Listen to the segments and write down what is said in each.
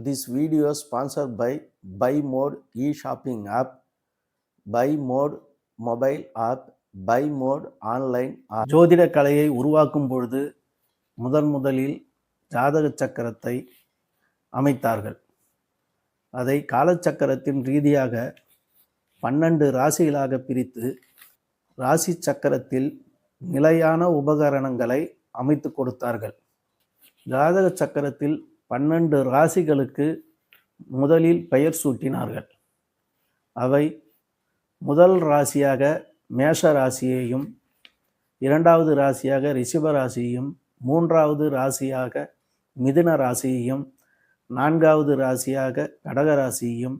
This video sponsor by by mode e shopping app by mode mobile app by mode online app. ஜோதிட கலையை உருவாக்கும் பொழுது முதன் முதலில் ஜாதக சக்கரத்தை அமைத்தார்கள் அதை காலச்சக்கரத்தின் ரீதியாக பன்னெண்டு ராசிகளாக பிரித்து ராசி சக்கரத்தில் நிலையான உபகரணங்களை அமைத்து கொடுத்தார்கள் ஜாதக சக்கரத்தில் பன்னெண்டு ராசிகளுக்கு முதலில் பெயர் சூட்டினார்கள். அவை முதல் ராசியாக மேஷ ராசியையும் இரண்டாவது ராசியாக ரிஷப ராசியையும் மூன்றாவது ராசியாக மிதுன ராசியையும் நான்காவது ராசியாக கடக ராசியையும்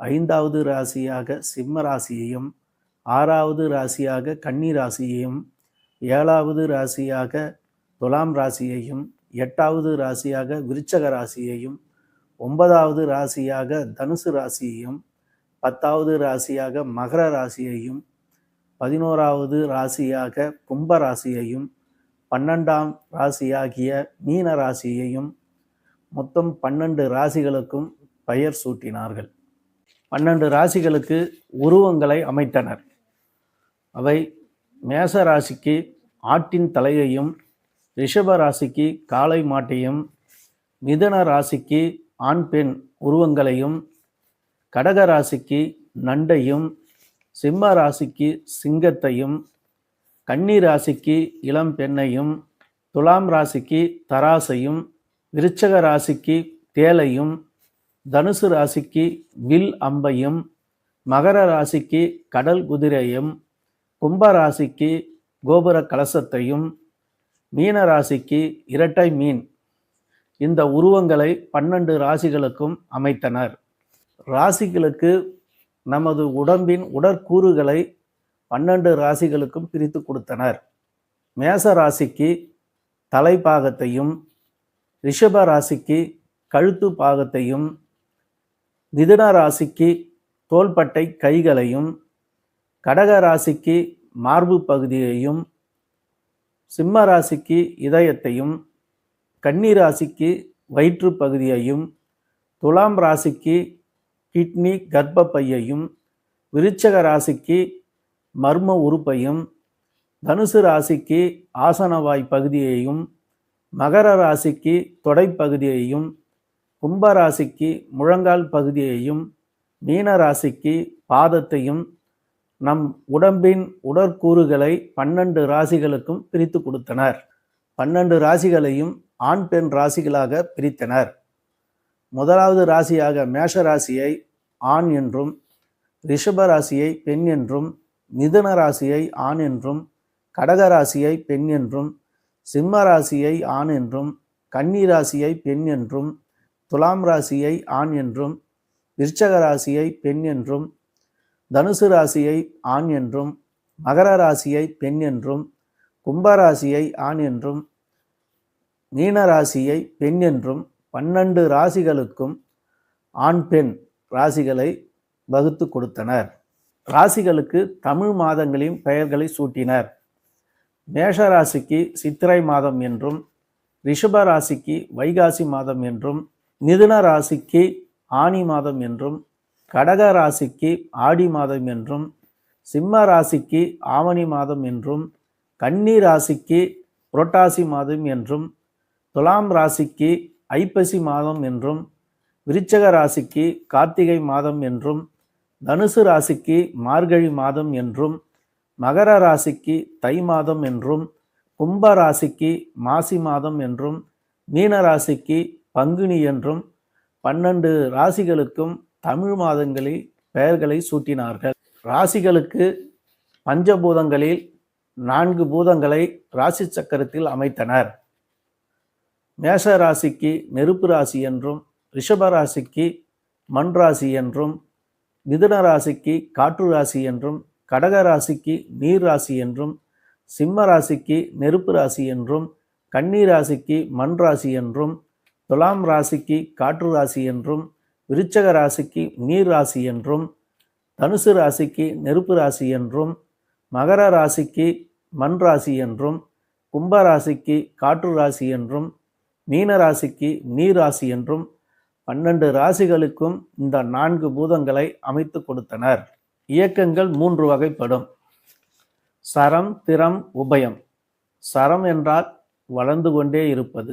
ஐந்தாவது ராசியாக சிம்ம ராசியையும் ஆறாவது ராசியாக கன்னி ராசியையும் ஏழாவது ராசியாக துலாம் ராசியையும் எட்டாவது ராசியாக விருச்சக ராசியையும் ஒன்பதாவது ராசியாக தனுசு ராசியையும் பத்தாவது ராசியாக மகர ராசியையும் பதினோராவது ராசியாக கும்ப ராசியையும் பன்னெண்டாம் ராசியாகிய மீன ராசியையும் மொத்தம் பன்னெண்டு ராசிகளுக்கும் பெயர் சூட்டினார்கள். பன்னெண்டு ராசிகளுக்கு உருவங்களை அமைத்தனர். அவை மேச ராசிக்கு ஆட்டின் தலையையும் ரிஷப ராசிக்கு காளை மாட்டையும் மிதன ராசிக்கு ஆண் பெண் உருவங்களையும் கடக ராசிக்கு நண்டையும் சிம்ம ராசிக்கு சிங்கத்தையும் கன்னி ராசிக்கு இளம் பெண்ணையும் துலாம் ராசிக்கு தராசையும் விருச்சக ராசிக்கு தேலையும் தனுசு ராசிக்கு வில் அம்பையும் மகர ராசிக்கு கடல் குதிரையும் கும்ப ராசிக்கு கோபுர கலசத்தையும் மீன ராசிக்கு இரட்டை மீன். இந்த உருவங்களை பன்னெண்டு ராசிகளுக்கும் அமைத்தனர். ராசிகளுக்கு நமது உடம்பின் உடற்கூறுகளை பன்னெண்டு ராசிகளுக்கும் பிரித்து கொடுத்தனர். மேச ராசிக்கு தலைப்பாகத்தையும் ரிஷப ராசிக்கு கழுத்து பாகத்தையும் மிதுன ராசிக்கு தோள்பட்டை கைகளையும் கடக ராசிக்கு மார்பு பகுதியையும் சிம்ம ராசிக்கு இதயத்தையும் கன்னி ராசிக்கு வயிற்று பகுதியையும் துலாம் ராசிக்கு கிட்னி கர்ப்பப்பையையும் விருச்சக ராசிக்கு மர்ம உறுப்பையும் தனுசு ராசிக்கு ஆசனவாய் பகுதியையும் மகர ராசிக்கு தொடைப்பகுதியையும் கும்ப ராசிக்கு முழங்கால் பகுதியையும் மீன ராசிக்கு பாதத்தையும் நம் உடம்பின் உடற்கூறுகளை பன்னெண்டு ராசிகளுக்கும் பிரித்து கொடுத்தனர். பன்னெண்டு ராசிகளையும் ஆண் பெண் ராசிகளாக பிரித்தனர். முதலாவது ராசியாக மேஷ ராசியை ஆண் என்றும் ரிஷப ராசியை பெண் என்றும் மிதுன ராசியை ஆண் என்றும் கடக ராசியை பெண் என்றும் சிம்ம ராசியை ஆண் என்றும் கன்னி ராசியை பெண் என்றும் துலாம் ராசியை ஆண் என்றும் விருச்சக ராசியை பெண் என்றும் தனுசு ராசியை ஆண் என்றும் மகர ராசியை பெண் என்றும் கும்பராசியை ஆண் என்றும் மீன ராசியை பெண் என்றும் பன்னெண்டு ராசிகளுக்கும் ஆண் பெண் ராசிகளை வகுத்து கொடுத்தனர். ராசிகளுக்கு தமிழ் மாதங்களின் பெயர்களை சூட்டினர். மேஷ ராசிக்கு சித்திரை மாதம் என்றும் ரிஷப ராசிக்கு வைகாசி மாதம் என்றும் மிதுன ராசிக்கு ஆனி மாதம் என்றும் கடக ராசிக்கு ஆடி மாதம் என்றும் சிம்ம ராசிக்கு ஆவணி மாதம் என்றும் கன்னி ராசிக்கு புரட்டாசி மாதம் என்றும் துலாம் ராசிக்கு ஐப்பசி மாதம் என்றும் விருச்சக ராசிக்கு கார்த்திகை மாதம் என்றும் தனுசு ராசிக்கு மார்கழி மாதம் என்றும் மகர ராசிக்கு தை மாதம் என்றும் கும்ப ராசிக்கு மாசி மாதம் என்றும் மீன ராசிக்கு பங்குனி என்றும் பன்னெண்டு ராசிகளுக்கும் தமிழ் மாதங்களில் பெயர்களை சூட்டினார்கள். ராசிகளுக்கு பஞ்சபூதங்களில் நான்கு பூதங்களை ராசி சக்கரத்தில் அமைத்தனர். மேஷ ராசிக்கு நெருப்பு ராசி என்றும் ரிஷப ராசிக்கு மண் ராசி என்றும் மிதுன ராசிக்கு காற்று ராசி என்றும் கடக ராசிக்கு நீர் ராசி என்றும் சிம்ம ராசிக்கு நெருப்பு ராசி என்றும் கன்னி ராசிக்கு மண் ராசி என்றும் துலாம் ராசிக்கு காற்று ராசி என்றும் விருச்சக ராசிக்கு நீர் ராசி என்றும் தனுசு ராசிக்கு நெருப்பு ராசி என்றும் மகர ராசிக்கு மண் ராசி என்றும் கும்ப ராசிக்கு காற்று ராசி என்றும் மீன ராசிக்கு நீர் ராசி என்றும் பன்னெண்டு ராசிகளுக்கும் இந்த நான்கு பூதங்களை அமைத்து கொடுத்தனர். இயக்கங்கள் மூன்று வகைப்படும். சரம் திறம் உபயம். சரம் என்றால் வளர்ந்து கொண்டே இருப்பது.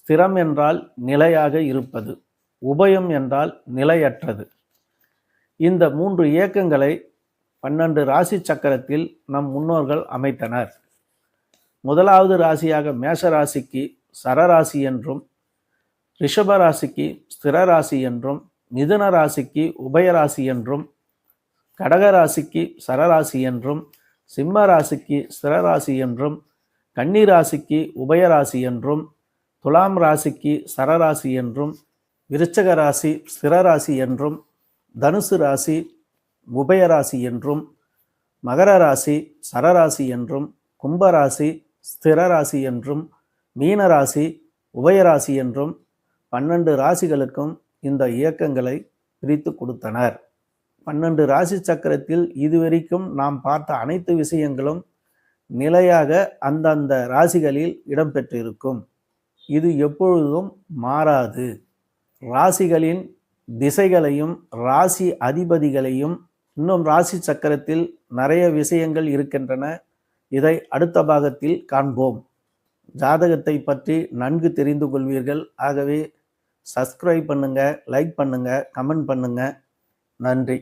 ஸ்திரம் என்றால் நிலையாக இருப்பது. உபயம் என்றால் நிலையற்றது. இந்த மூன்று இயக்கங்களை பன்னெண்டு ராசி சக்கரத்தில் நம் முன்னோர்கள் அமைத்தனர். முதலாவது ராசியாக மேஷ ராசிக்கு சரராசி என்றும் ரிஷப ராசிக்கு ஸ்திர ராசி என்றும் மிதுன ராசிக்கு உபயராசி என்றும் கடக ராசிக்கு சரராசி என்றும் சிம்ம ராசிக்கு ஸ்திரராசி என்றும் கன்னி ராசிக்கு உபயராசி என்றும் துலாம் ராசிக்கு சரராசி என்றும் விருச்சக ராசி ஸ்திரராசி என்றும் தனுசு ராசி உபயராசி என்றும் மகர ராசி சரராசி என்றும் கும்பராசி ஸ்திரராசி என்றும் மீனராசி உபயராசி என்றும் பன்னெண்டு ராசிகளுக்கும் இந்த இயக்கங்களை பிரித்து கொடுத்தனர். பன்னெண்டு ராசி சக்கரத்தில் இதுவரைக்கும் நாம் பார்த்த அனைத்து விஷயங்களும் நிலையாக அந்தந்த ராசிகளில் இடம்பெற்றிருக்கும். இது எப்பொழுதும் மாறாது. ராசிகளின் திசைகளையும் ராசி அதிபதிகளையும் இன்னும் ராசி சக்கரத்தில் நிறைய விஷயங்கள் இருக்கின்றன. இதை அடுத்த பாகத்தில் காண்போம். ஜாதகத்தை பற்றி நன்கு தெரிந்து கொள்வீர்கள். ஆகவே சப்ஸ்கிரைப் பண்ணுங்கள் லைக் பண்ணுங்கள் கமெண்ட் பண்ணுங்கள் நன்றி.